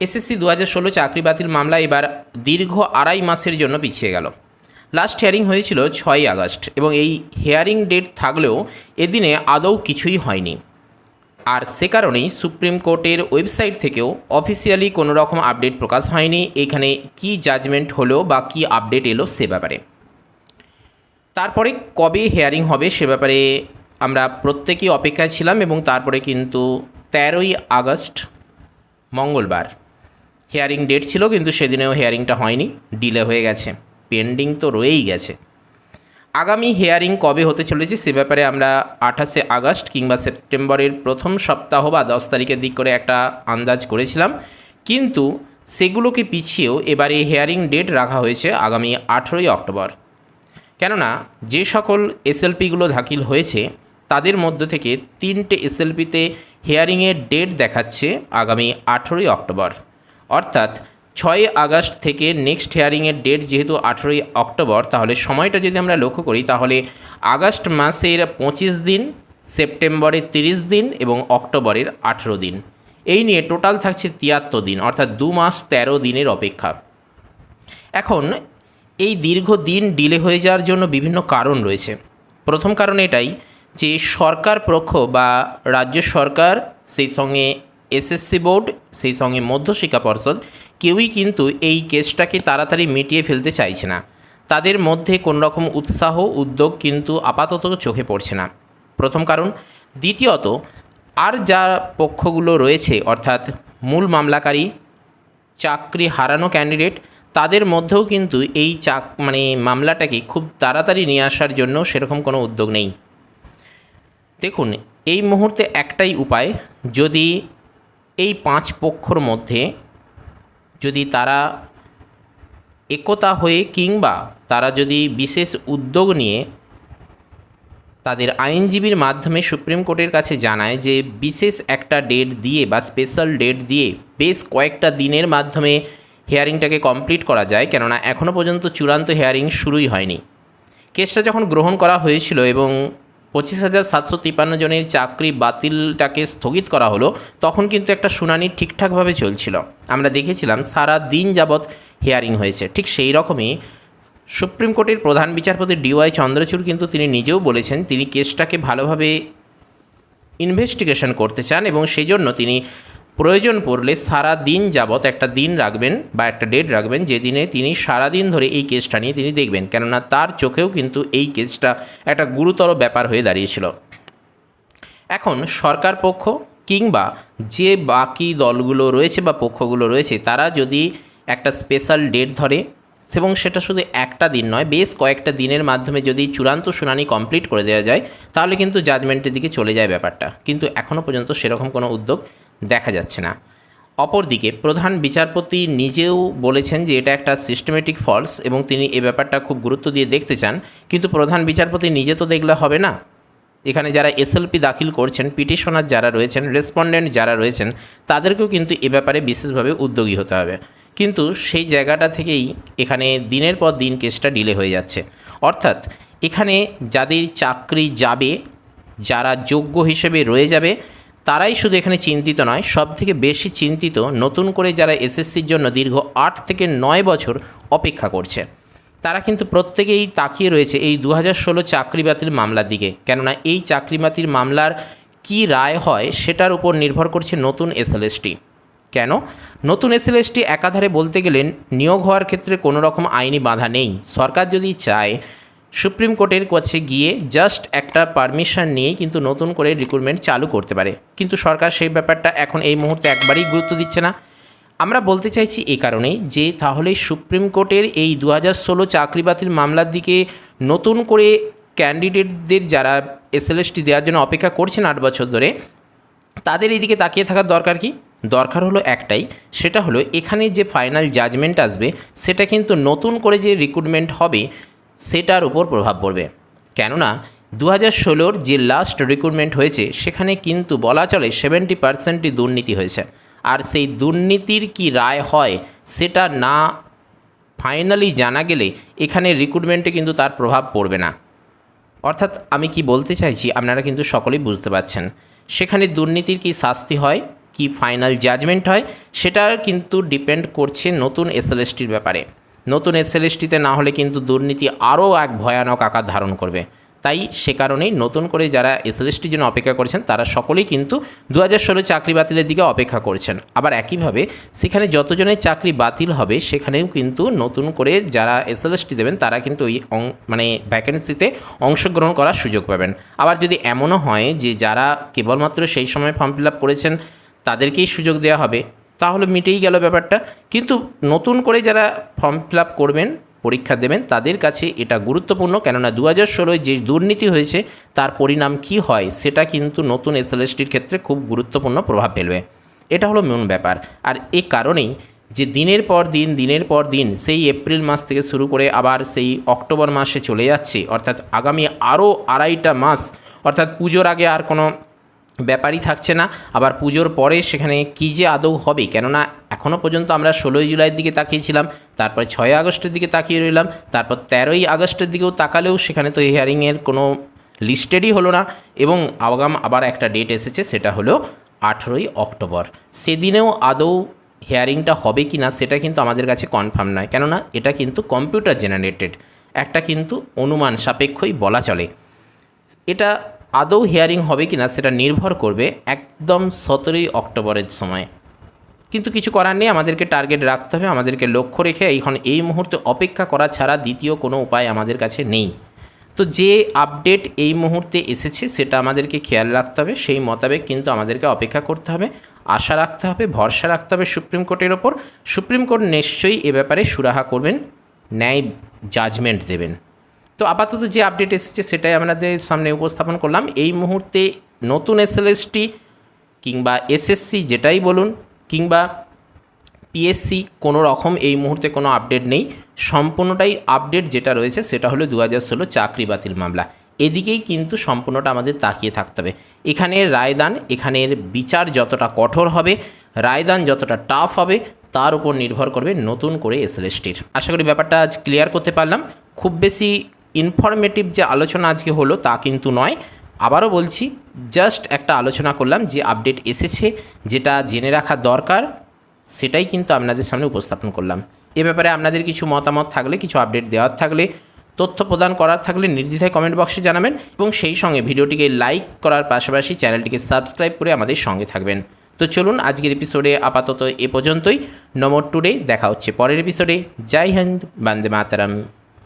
SSC দু হাজার ষোলো চাকরি বাতিল মামলা এবার দীর্ঘ আড়াই মাসের জন্য পিছিয়ে গেল। লাস্ট হিয়ারিং হয়েছিল ছয়ই আগস্ট এবং এই হিয়ারিং ডেট থাকলেও এদিনে আদৌ কিছুই হয়নি। আর সে কারণেই সুপ্রিম কোর্টের ওয়েবসাইট থেকেও অফিসিয়ালি কোনো রকম আপডেট প্রকাশ হয়নি। এখানে কি জাজমেন্ট হলো বা কি আপডেট এলো সে ব্যাপারে। তারপরে কবে হেয়ারিং হবে সে ব্যাপারে আমরা প্রত্যেকেই অপেক্ষায় ছিলাম এবং তারপরে কিন্তু তেরোই আগস্ট মঙ্গলবার হেয়ারিং ডেট ছিল, কিন্তু সেদিনেও হেয়ারিংটা হয়নি ডিলে হয়ে গেছে পেন্ডিং তো রয়েই গেছে। আগামী হেয়ারিং কবে হতে চলেছে সে ব্যাপারে আমরা আঠাশে আগস্ট কিংবা সেপ্টেম্বরের প্রথম সপ্তাহ বা দশ তারিখের দিক করে একটা আন্দাজ করেছিলাম, কিন্তু সেগুলোকে পিছিয়েও এবারে হেয়ারিং ডেট রাখা হয়েছে আগামী আঠেরোই অক্টোবর। কেননা, যে সকল এসএলপিগুলো দাখিল হয়েছে, তাদের মধ্য থেকে তিনটে এসএলপিতে হিয়ারিংয়ের ডেট দেখাচ্ছে আগামী আঠেরোই অক্টোবর। অর্থাৎ ছয় আগস্ট থেকে নেক্সট হিয়ারিংয়ের ডেট যেহেতু আঠেরোই অক্টোবর, তাহলে সময়টা যদি আমরা লক্ষ্য করি, তাহলে আগস্ট মাসের পঁচিশ দিন, সেপ্টেম্বরের তিরিশ দিন এবং অক্টোবরের আঠেরো দিন। এই নিয়ে টোটাল থাকছে তিয়াত্তর দিন, অর্থাৎ দু মাস তেরো দিনের অপেক্ষা। এখন এই দীর্ঘ দিন ডিলে হয়ে যাওয়ার জন্য বিভিন্ন কারণ রয়েছে। প্রথম কারণ এটাই যে সরকার পক্ষ বা রাজ্য সরকার সেই সঙ্গে এসএসসি বোর্ড, সেই সঙ্গে মধ্যশিক্ষা পর্ষদ, কেউই কিন্তু এই কেসটাকে তাড়াতাড়ি মিটিয়ে ফেলতে চাইছে না। তাদের মধ্যে রকম উৎসাহ, উদ্যোগ কিন্তু আপাতত চোখে পড়ছে না। প্রথম কারণ, দ্বিতীয়ত, আর যা পক্ষগুলো রয়েছে, অর্থাৎ মূল মামলাকারী, চাকরি হারানো ক্যান্ডিডেট, তাদের মধ্যেও কিন্তু এই চাক মানে মামলাটাকে খুব তাড়াতাড়ি নিয়ে আসার জন্য সেরকম কোনো উদ্যোগ নেই। দেখুন, এই মুহূর্তে একটাই উপায়, যদি এই পাঁচ পক্ষর মধ্যে যদি তারা একতা হয়ে কিংবা তারা যদি বিশেষ উদ্যোগ নিয়ে তাদের আইনজীবীর মাধ্যমে সুপ্রিম কোর্টের কাছে জানায় যে বিশেষ একটা ডেট দিয়ে বা স্পেশাল ডেট দিয়ে বেশ কয়েকটা দিনের মাধ্যমে হেয়ারিংটাকে কমপ্লিট করা যায়, কেননা এখনও পর্যন্ত চূড়ান্ত হেয়ারিং শুরুই হয়নি। কেসটা যখন গ্রহণ করা হয়েছিল এবং পঁচিশ হাজার সাতশো তিপান্ন জনের চাকরি বাতিলটাকে স্থগিত করা হলো, তখন কিন্তু একটা শুনানি ঠিকঠাকভাবে চলছিল। আমরা দেখেছিলাম সারা দিন যাবৎ হিয়ারিং হয়েছে। ঠিক সেই রকমই সুপ্রিম কোর্টের প্রধান বিচারপতি ডিওয়াই চন্দ্রচূড় কিন্তু তিনি নিজেও বলেছেন তিনি কেসটাকে ভালোভাবে ইনভেস্টিগেশন করতে চান এবং সেই জন্য তিনি প্রয়োজন পড়লে সারা দিন যাবৎ একটা দিন রাখবেন বা একটা ডেট রাখবেন যে দিনে তিনি সারা দিন ধরে এই কেসটা নিয়ে তিনি দেখবেন। কেননা তার চোখেও কিন্তু এই কেসটা একটা গুরুতর ব্যাপার হয়ে দাঁড়িয়েছিল। এখন সরকার পক্ষ কিংবা যে বাকি দলগুলো রয়েছে বা পক্ষগুলো রয়েছে, তারা যদি একটা স্পেশাল ডেট ধরে এবং সেটা শুধু একটা দিন নয়, বেশ কয়েকটা দিনের মাধ্যমে যদি চূড়ান্ত শুনানি কমপ্লিট করে দেওয়া যায়, তাহলে কিন্তু জাজমেন্টের দিকে চলে যায় ব্যাপারটা। কিন্তু এখনও পর্যন্ত সেরকম কোনো উদ্যোগ দেখা যাচ্ছে না। অপরদিকে প্রধান বিচারপতি নিজেও বলেছেন যে এটা একটা সিস্টেমেটিক ফলস এবং তিনি এ ব্যাপারটা খুব গুরুত্ব দিয়ে দেখতে চান, কিন্তু প্রধান বিচারপতি নিজে তো দেখলে হবে না। এখানে যারা এসএলপি দাখিল করছেন, পিটিশনার যারা রয়েছেন রেসপন্ডেন্ট যারা রয়েছেন, তাদেরকেও কিন্তু এ ব্যাপারে বিশেষভাবে উদ্যোগী হতে হবে। কিন্তু সেই জায়গাটা থেকেই এখানে দিনের পর দিন কেসটা ডিলে হয়ে যাচ্ছে। অর্থাৎ এখানে যাদের চাকরি যাবে, যারা যোগ্য হিসেবে রয়ে যাবে তারাই শুধু এখানে চিন্তিত নয় সব থেকে বেশি চিন্তিত নতুন করে যারা এসএসসির জন্য দীর্ঘ আট থেকে নয় বছর অপেক্ষা করছে। তারা কিন্তু প্রত্যেকেই তাকিয়ে রয়েছে এই দু হাজার ষোলো চাকরি বাতিল মামলার দিকে। কেননা এই চাকরি বাতিল মামলার কি রায় হয় সেটার উপর নির্ভর করছে নতুন এসএলএসটি। কেন? নতুন এসএলএসটি একাধারে বলতে গেলে নিয়োগ হওয়ার ক্ষেত্রে কোনো রকম আইনি বাধা নেই। সরকার যদি চায় সুপ্রিম কোর্টের কাছে গিয়ে জাস্ট একটা পারমিশন নিয়েই কিন্তু নতুন করে রিক্রুটমেন্ট চালু করতে পারে। কিন্তু সরকার সেই ব্যাপারটা এখন এই মুহূর্তে একবারই গুরুত্ব দিচ্ছে না। আমরা বলতে চাইছি এই কারণেই যে তাহলে সুপ্রিম কোর্টের এই দু হাজার ষোলো চাকরি বাতিল মামলার দিকে নতুন করে ক্যান্ডিডেটদের যারা এসএলএসটি দেওয়ার জন্য অপেক্ষা করছেন আট বছর ধরে, তাদের এইদিকে তাকিয়ে থাকার দরকার কি? দরকার হলো একটাই, সেটা হলো এখানে যে ফাইনাল জাজমেন্ট আসবে, সেটা কিন্তু নতুন করে যে রিক্রুটমেন্ট হবে সেটার উপর প্রভাব পড়বে। কেননা দু হাজার ষোলোর যে লাস্ট রিক্রুটমেন্ট হয়েছে, সেখানে কিন্তু বলা চলে সেভেন্টি পার্সেন্টই দুর্নীতি হয়েছে। আর সেই দুর্নীতির কি রায় হয়, সেটা না ফাইনালি জানা গেলে এখানে রিক্রুটমেন্টে কিন্তু তার প্রভাব পড়বে না। অর্থাৎ আমি কি বলতে চাইছি, আপনারা কিন্তু সকলেই বুঝতে পারছেন। সেখানে দুর্নীতির কি শাস্তি হয়, কি ফাইনাল জাজমেন্ট হয়, সেটা কিন্তু ডিপেন্ড করছে নতুন এসএলএসটির ব্যাপারে। নতুন এসএলএসটিতে না হলে কিন্তু দুর্নীতি আরও এক ভয়ানক আকার ধারণ করবে। তাই সে কারণেই নতুন করে যারা এসএলএসটির জন্য অপেক্ষা করছেন, তারা সকলেই কিন্তু দু হাজার ষোলো চাকরি বাতিলের দিকে অপেক্ষা করছেন। আবার একইভাবে সেখানে যতজনের চাকরি বাতিল হবে, সেখানেও কিন্তু নতুন করে যারা এসএলএসটি দেবেন, তারা কিন্তু ওই মানে ভ্যাকেন্সিতে অংশগ্রহণ করার সুযোগ পাবেন। আবার যদি এমনও হয় যে যারা কেবলমাত্র সেই সময় ফর্ম ফিল আপ করেছেন, তাদেরকেই সুযোগ দেওয়া হবে। তাহলে মিটেই গেল ব্যাপারটা। কিন্তু নতুন করে যারা ফর্ম ফিল করবেন, পরীক্ষা দেবেন, তাদের কাছে এটা গুরুত্বপূর্ণ। কেননা দু হাজার ষোলোয় যে দুর্নীতি হয়েছে, তার পরিণাম কি হয়, সেটা কিন্তু নতুন এসএলএসটির ক্ষেত্রে খুব গুরুত্বপূর্ণ প্রভাব ফেলবে। এটা হলো মূল ব্যাপার। আর এ কারণেই যে দিনের পর দিন, দিনের পর দিন, সেই এপ্রিল মাস থেকে শুরু করে আবার সেই অক্টোবর মাসে চলে যাচ্ছে, অর্থাৎ আগামী আরও আড়াইটা মাস, অর্থাৎ পুজোর আগে আর কোনো ব্যাপারই থাকছে না। আবার পুজোর পরে সেখানে কী যে আদৌ হবে? কেননা এখনও পর্যন্ত আমরা ষোলোই জুলাইয়ের দিকে তাকিয়েছিলাম, তারপর ছয় আগস্টের দিকে তাকিয়ে রইলাম, তারপর তেরোই আগস্টের দিকেও তাকালেও সেখানে তো এই হিয়ারিংয়ের কোনো লিস্টেডই হলো না এবং আগাম আবার একটা ডেট এসেছে, সেটা হলো আঠেরোই অক্টোবর। সেদিনেও আদৌ হেয়ারিংটা হবে কি না সেটা কিন্তু আমাদের কাছে কনফার্ম নয়, কেননা এটা কিন্তু কম্পিউটার জেনারেটেড একটা কিন্তু অনুমান সাপেক্ষই বলা চলে। এটা আদৌ হিয়ারিং হবে কি না সেটা নির্ভর করবে একদম সতেরোই অক্টোবরের সময়। কিন্তু কিছু করার নেই, আমাদেরকে টার্গেট রাখতে হবে, আমাদেরকে লক্ষ্য রেখে এখন এই মুহূর্তে অপেক্ষা করা ছাড়া দ্বিতীয় কোনো উপায় আমাদের কাছে নেই। তো যে আপডেট এই মুহূর্তে এসেছে সেটা আমাদেরকে খেয়াল রাখতে হবে, সেই মোতাবেক কিন্তু আমাদেরকে অপেক্ষা করতে হবে। আশা রাখতে হবে, ভরসা রাখতে হবে সুপ্রিম কোর্টের ওপর। সুপ্রিম কোর্ট নিশ্চয়ই এ ব্যাপারে সুরাহা করবেন, ন্যায় জাজমেন্ট দেবেন। তো আপাতত যে আপডেট এসেছে সেটাই আপনাদের সামনে উপস্থাপন করলাম। এই মুহূর্তে নতুন এসএলএসটি কিংবা এসএসসি যেটাই বলুন কিংবা পিএসসি কোনো রকম এই মুহূর্তে কোনো আপডেট নেই। সম্পূর্ণটাই আপডেট যেটা রয়েছে সেটা হলো দু হাজার ষোলো চাকরি বাতিল মামলা। এদিকেই কিন্তু সম্পূর্ণটা আমাদের তাকিয়ে থাকতে হবে। এখানের রায়দান, এখানের বিচার যতটা কঠোর হবে, রায়দান যতটা টাফ হবে, তার উপর নির্ভর করবে নতুন করে এসএলএসটির আশা করি ব্যাপারটা আজ ক্লিয়ার করতে পারলাম। খুব বেশি ইনফরমেটিভ যে আলোচনা আজকে হলো তা কিন্তু নয়। আবারও বলছি জাস্ট একটা আলোচনা করলাম, যে আপডেট এসেছে, যেটা জেনে রাখা দরকার, সেটাই কিন্তু আপনাদের সামনে উপস্থাপন করলাম। এ ব্যাপারে আপনাদের কিছু মতামত থাকলে, কিছু আপডেট দেওয়ার থাকলে, তথ্য প্রদান করার থাকলে নির্দ্বিধায় কমেন্ট বক্সে জানাবেন এবং সেই সঙ্গে ভিডিওটিকে লাইক করার পাশাপাশি চ্যানেলটিকে সাবস্ক্রাইব করে আমাদের সঙ্গে থাকবেন। তো চলুন, আজকের এপিসোডে আপাতত এ পর্যন্তই। নম্বর টুডে দেখা হচ্ছে পরের এপিসোডে জয় হিন্দ, বন্দে মাতারাম।